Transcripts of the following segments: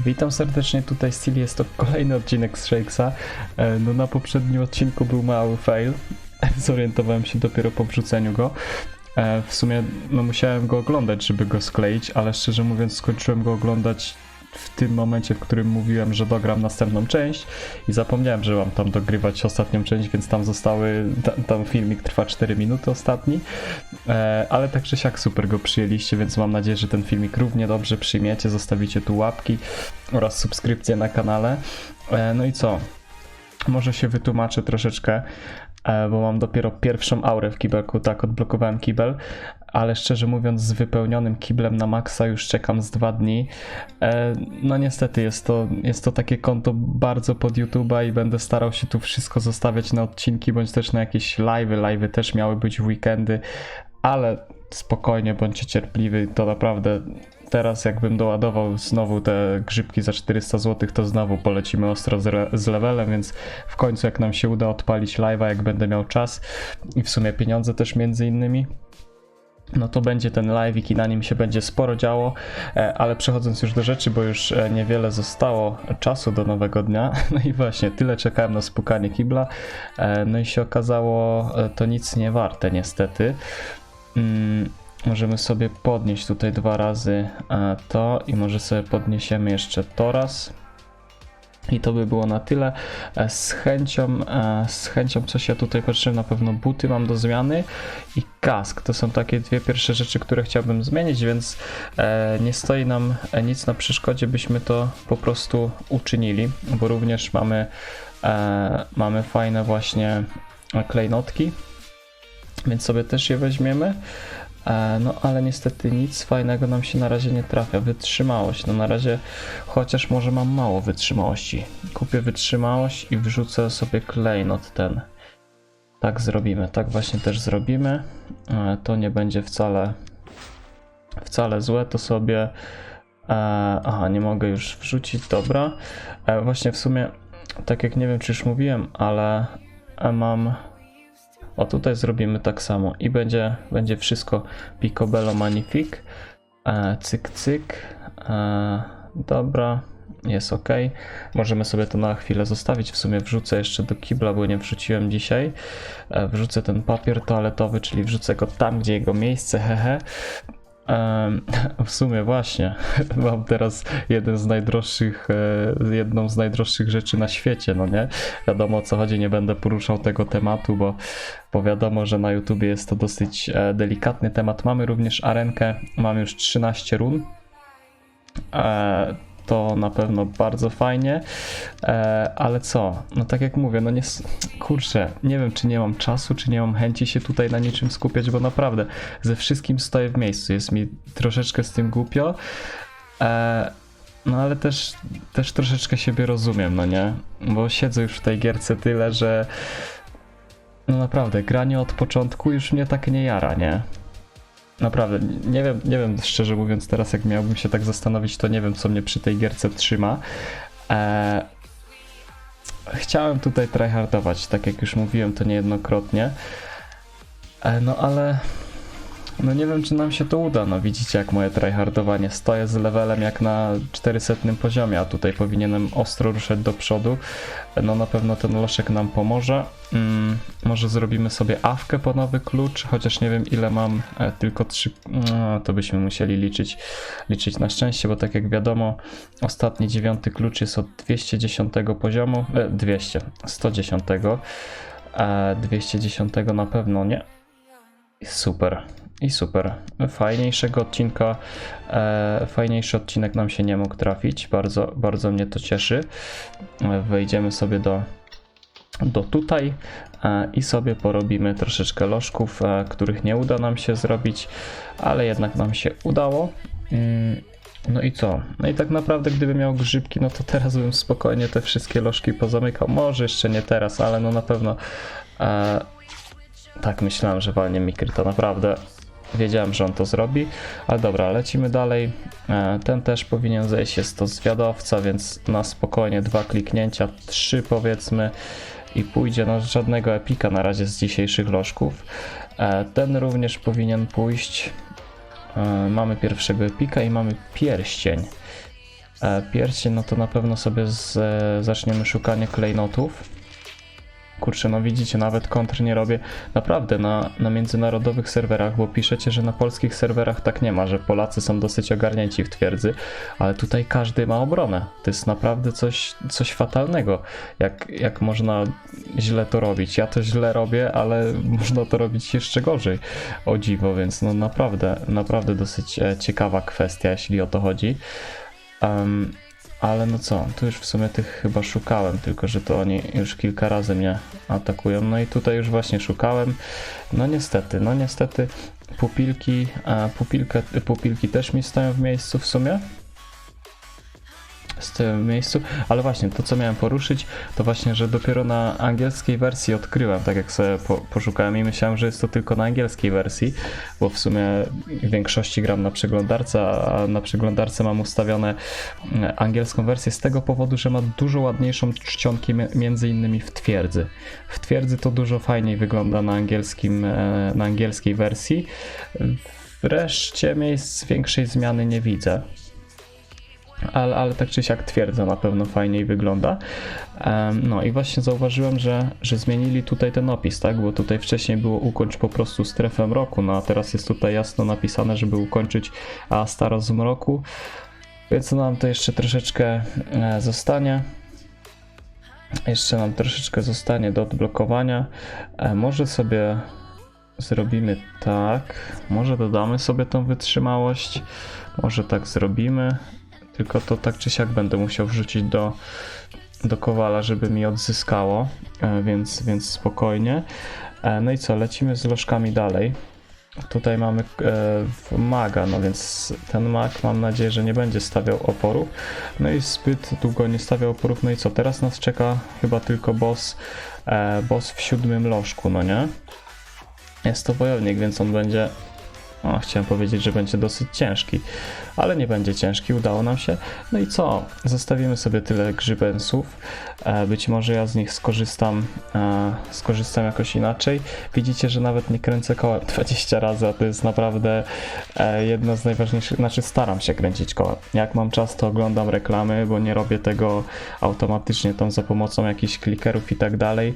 Witam serdecznie, tutaj Steel, jest to kolejny odcinek z Shakesa. E, No na poprzednim odcinku był mały fail, zorientowałem się dopiero po wrzuceniu go. E, W sumie no musiałem go oglądać, żeby go skleić, ale szczerze mówiąc skończyłem go oglądać w tym momencie, w którym mówiłem, że dogram następną część i zapomniałem, że mam tam dogrywać ostatnią część, więc tam zostały, ta- tam filmik trwa 4 minuty ostatni, e, ale tak czy siak super go przyjęliście, więc mam nadzieję, że ten filmik równie dobrze przyjmiecie, zostawicie tu łapki oraz subskrypcję na kanale. E, no i co? Może się wytłumaczę troszeczkę, e, bo mam dopiero pierwszą aurę w kibelku, tak, odblokowałem kibel, ale szczerze mówiąc z wypełnionym kiblem na maksa już czekam z dwa dni. E, No niestety jest to, jest to takie konto bardzo pod YouTube'a i będę starał się tu wszystko zostawiać na odcinki, bądź też na jakieś live'y, live'y też miały być w weekendy, ale spokojnie, bądźcie cierpliwi, to naprawdę teraz jakbym doładował znowu te grzybki za 400 zł, to znowu polecimy ostro z, z levelem, więc w końcu jak nam się uda odpalić live'a, jak będę miał czas i w sumie pieniądze też między innymi, no to będzie ten live i na nim się będzie sporo działo, e, ale przechodząc już do rzeczy, bo już e, niewiele zostało czasu do nowego dnia, no i właśnie tyle czekałem na spukanie kibla, e, no i się okazało to nic nie warte niestety. Mm, Możemy sobie podnieść tutaj dwa razy to i może sobie podniesiemy jeszcze to raz. I to by było na tyle. Z chęcią, z chęcią coś ja tutaj patrzę, na pewno buty mam do zmiany i kask. To są takie dwie pierwsze rzeczy, które chciałbym zmienić, więc e, nie stoi nam e, nic na przeszkodzie, byśmy to po prostu uczynili, bo również mamy, e, mamy fajne właśnie klejnotki, więc sobie też je weźmiemy. No ale niestety nic fajnego nam się na razie nie trafia. Wytrzymałość. No na razie chociaż może mam mało wytrzymałości. Kupię wytrzymałość i wrzucę sobie klejnot ten. Tak zrobimy, tak właśnie też zrobimy. E, To nie będzie wcale wcale złe, to sobie e, aha, nie mogę już wrzucić, dobra. E, Właśnie w sumie tak jak nie wiem czy już mówiłem, ale mam o tutaj zrobimy tak samo i będzie, będzie wszystko picobello magnifique. E, cyk, cyk. E, dobra, jest ok. Możemy sobie to na chwilę zostawić. W sumie wrzucę jeszcze do kibla, bo nie wrzuciłem dzisiaj. E, wrzucę ten papier toaletowy, czyli wrzucę go tam, gdzie jego miejsce, hehe. W sumie właśnie, mam teraz jeden z najdroższych, e, jedną z najdroższych rzeczy na świecie, no nie? Wiadomo o co chodzi, nie będę poruszał tego tematu, bo, bo wiadomo, że na YouTubie jest to dosyć e, delikatny temat. Mamy również arenkę, mam już 13 run. To na pewno bardzo fajnie, e, ale co? No tak jak mówię, no nie, kurczę, nie wiem czy nie mam czasu, czy nie mam chęci się tutaj na niczym skupiać, bo naprawdę ze wszystkim stoję w miejscu, jest mi troszeczkę z tym głupio, e, no ale też, też troszeczkę siebie rozumiem, no nie? Bo siedzę już w tej gierce tyle, że no naprawdę, granie od początku już mnie tak nie jara, nie? Naprawdę, nie wiem, nie wiem szczerze mówiąc teraz jak miałbym się tak zastanowić, to nie wiem co mnie przy tej gierce trzyma. Eee, chciałem tutaj tryhardować, tak jak już mówiłem to niejednokrotnie. E, no ale no nie wiem czy nam się to uda, no widzicie jak moje tryhardowanie, stoję z levelem jak na 400 poziomie, a tutaj powinienem ostro ruszać do przodu. No na pewno ten loszek nam pomoże. Mm, może zrobimy sobie awkę po nowy klucz, chociaż nie wiem ile mam, e, tylko 3, no, to byśmy musieli liczyć, liczyć na szczęście, bo tak jak wiadomo, ostatni dziewiąty klucz jest od 210 poziomu, e, 200, 110, e, 210 na pewno nie. Super, i super. Fajniejszego odcinka, e, fajniejszy odcinek nam się nie mógł trafić, bardzo, bardzo mnie to cieszy. Wejdziemy sobie do do tutaj e, i sobie porobimy troszeczkę lożków, e, których nie uda nam się zrobić, ale jednak nam się udało. Mm, No i co? No i tak naprawdę gdybym miał grzybki, no to teraz bym spokojnie te wszystkie lożki pozamykał. Może jeszcze nie teraz, ale no na pewno e, tak myślałem, że walnie mikry, to naprawdę wiedziałem, że on to zrobi, ale dobra, lecimy dalej. E, Ten też powinien zejść, jest to zwiadowca, więc na spokojnie dwa kliknięcia, trzy powiedzmy i pójdzie na żadnego epika na razie z dzisiejszych lożków. E, Ten również powinien pójść. E, Mamy pierwszego epika i mamy pierścień. pierścień, no to na pewno sobie z, zaczniemy szukanie klejnotów. Kurczę, no widzicie, nawet kontr nie robię naprawdę na, na międzynarodowych serwerach, bo piszecie, że na polskich serwerach tak nie ma, że Polacy są dosyć ogarnięci w twierdzy, ale tutaj każdy ma obronę. To jest naprawdę coś, coś fatalnego, jak, jak można źle to robić. Ja to źle robię, ale można to robić jeszcze gorzej, o dziwo, więc no naprawdę, naprawdę dosyć e, ciekawa kwestia, jeśli o to chodzi. Em, ale no co, tu już w sumie tych chyba szukałem, tylko że to oni już kilka razy mnie atakują. No i tutaj już właśnie szukałem. No niestety, no niestety pupilki, a pupilkę, pupilki też mi stoją w miejscu w sumie. W miejscu, ale właśnie to co miałem poruszyć, to właśnie, że dopiero na angielskiej wersji odkryłem, tak jak sobie po, poszukałem i myślałem, że jest to tylko na angielskiej wersji, bo w sumie w większości gram na przeglądarce, a na przeglądarce mam ustawione mm, angielską wersję z tego powodu, że ma dużo ładniejszą czcionkę mi- między innymi w twierdzy. W twierdzy to dużo fajniej wygląda na angielskim, e, na angielskiej wersji. Wreszcie miejsc większej zmiany nie widzę. Ale, ale tak czy siak twierdza na pewno fajniej wygląda. No i właśnie zauważyłem, że, że zmienili tutaj ten opis, tak? Bo tutaj wcześniej było ukończ po prostu strefę mroku, no a teraz jest tutaj jasno napisane, żeby ukończyć a staro z mroku. Więc nam to jeszcze troszeczkę e, zostanie. Jeszcze nam troszeczkę zostanie do odblokowania. E, może sobie zrobimy tak. Może dodamy sobie tą wytrzymałość. Może tak zrobimy. Tylko to tak czy siak będę musiał wrzucić do, do kowala, żeby mi odzyskało, e, więc, więc spokojnie. E, No i co, lecimy z lożkami dalej. Tutaj mamy e, maga, no więc ten mag mam nadzieję, że nie będzie stawiał oporów. No i zbyt długo nie stawiał oporów. No i co, teraz nas czeka chyba tylko boss, e, boss w siódmym lożku, no nie? Jest to wojownik, więc on będzie o, chciałem powiedzieć, że będzie dosyć ciężki, ale nie będzie ciężki, udało nam się. No i co? Zostawimy sobie tyle grzybensów. E, Być może ja z nich skorzystam, e, skorzystam jakoś inaczej. Widzicie, że nawet nie kręcę kołem 20 razy, a to jest naprawdę e, jedno z najważniejszych, znaczy staram się kręcić kołem. Jak mam czas, to oglądam reklamy, bo nie robię tego automatycznie tam za pomocą jakichś klikerów i tak dalej,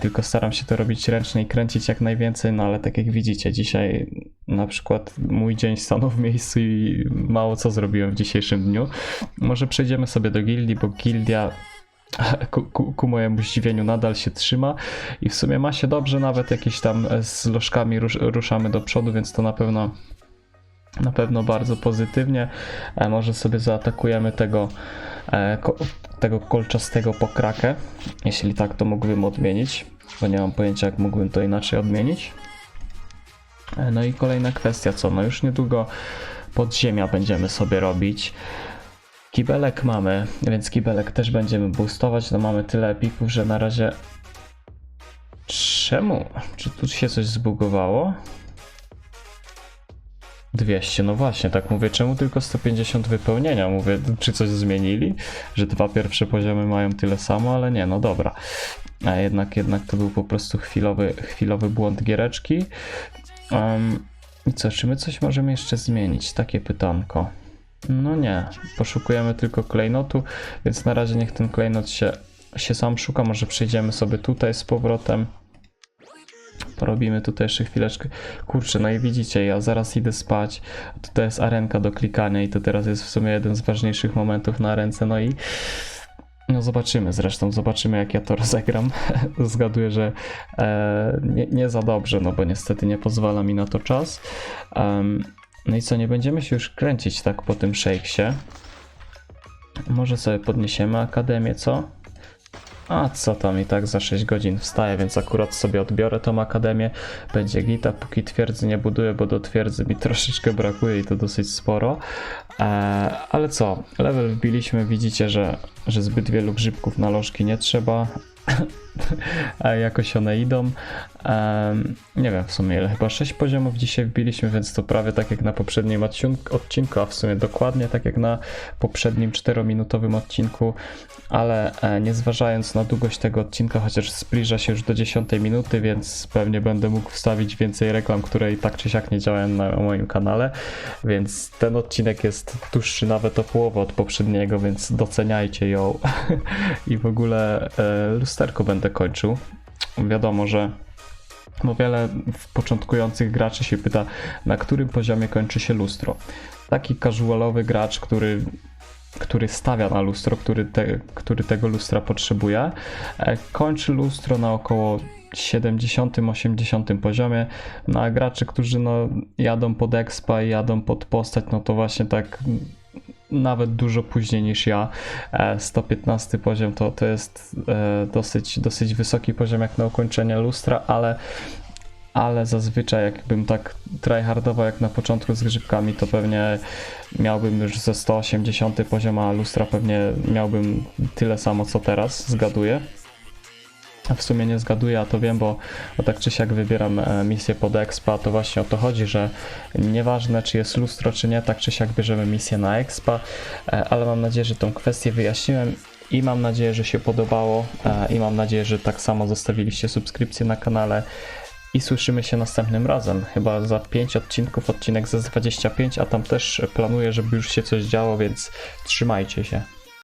tylko staram się to robić ręcznie i kręcić jak najwięcej, no ale tak jak widzicie, dzisiaj na przykład mój dzień stanął w miejscu i mało co zrobiłem w dzisiejszym dniu. Może przejdziemy sobie do gildii, bo gildia ku, ku, ku mojemu zdziwieniu nadal się trzyma i w sumie ma się dobrze, nawet jakieś tam e, z lożkami rusz, ruszamy do przodu, więc to na pewno na pewno bardzo pozytywnie. E, może sobie zaatakujemy tego, e, tego kolczastego pokrakę, jeśli tak to mógłbym odmienić, bo nie mam pojęcia jak mógłbym to inaczej odmienić. No i kolejna kwestia, co? No już niedługo podziemia będziemy sobie robić. Kibelek mamy, więc kibelek też będziemy boostować. No mamy tyle epików, że na razie. Czemu? Czy tu się coś zbugowało? 200, no właśnie, tak mówię, czemu tylko 150 wypełnienia? Mówię, czy coś zmienili? Że dwa pierwsze poziomy mają tyle samo, ale nie, no dobra. A jednak, jednak to był po prostu chwilowy, chwilowy błąd giereczki. Um, I co, czy my coś możemy jeszcze zmienić? Takie pytanko. No nie, poszukujemy tylko klejnotu, więc na razie niech ten klejnot się, się sam szuka. Może przejdziemy sobie tutaj z powrotem. Porobimy tutaj jeszcze chwileczkę. Kurczę, no i widzicie, ja zaraz idę spać. Tutaj jest arenka do klikania i to teraz jest w sumie jeden z ważniejszych momentów na arence. No i no zobaczymy zresztą, zobaczymy jak ja to rozegram. Zgaduję, że e, nie, nie za dobrze, no bo niestety nie pozwala mi na to czas. Em, no i co, nie będziemy się już kręcić tak po tym shakesie. Może sobie podniesiemy akademię, co? A co tam i tak za 6 godzin wstaję, więc akurat sobie odbiorę tą akademię. Będzie gita, póki twierdzy nie buduję, bo do twierdzy mi troszeczkę brakuje i to dosyć sporo. E, ale co, level wbiliśmy, widzicie, że, że zbyt wielu grzybków na lożki nie trzeba. Jakoś one idą. Em, nie wiem w sumie ile, chyba 6 poziomów dzisiaj wbiliśmy, więc to prawie tak jak na poprzednim odcinku, odcinku, a w sumie dokładnie tak jak na poprzednim 4-minutowym odcinku, ale e, nie zważając na długość tego odcinka, chociaż zbliża się już do 10 minuty, więc pewnie będę mógł wstawić więcej reklam, które i tak czy siak nie działają na moim kanale, więc ten odcinek jest dłuższy nawet o połowę od poprzedniego, więc doceniajcie ją. I w ogóle e, lusterko będę kończył. Wiadomo, że bo wiele początkujących graczy się pyta, na którym poziomie kończy się lustro. Taki casualowy gracz, który, który stawia na lustro, który, te, który tego lustra potrzebuje, e, kończy lustro na około 70-80 poziomie. No a gracze, którzy no, jadą pod expa i jadą pod postać, no to właśnie tak nawet dużo później niż ja. E, 115 poziom to, to jest e, dosyć, dosyć wysoki poziom jak na ukończenie lustra, ale ale zazwyczaj jakbym tak tryhardował jak na początku z grzybkami, to pewnie miałbym już ze 180 poziom, a lustra pewnie miałbym tyle samo co teraz, zgaduję. W sumie nie zgaduję, a to wiem, bo, bo tak czy siak wybieram e, misję pod expa, to właśnie o to chodzi, że nieważne czy jest lustro czy nie, tak czy siak bierzemy misję na expa, e, ale mam nadzieję, że tą kwestię wyjaśniłem i mam nadzieję, że się podobało e, i mam nadzieję, że tak samo zostawiliście subskrypcję na kanale i słyszymy się następnym razem. Chyba za 5 odcinków, odcinek za 25, a tam też planuję, żeby już się coś działo, więc trzymajcie się.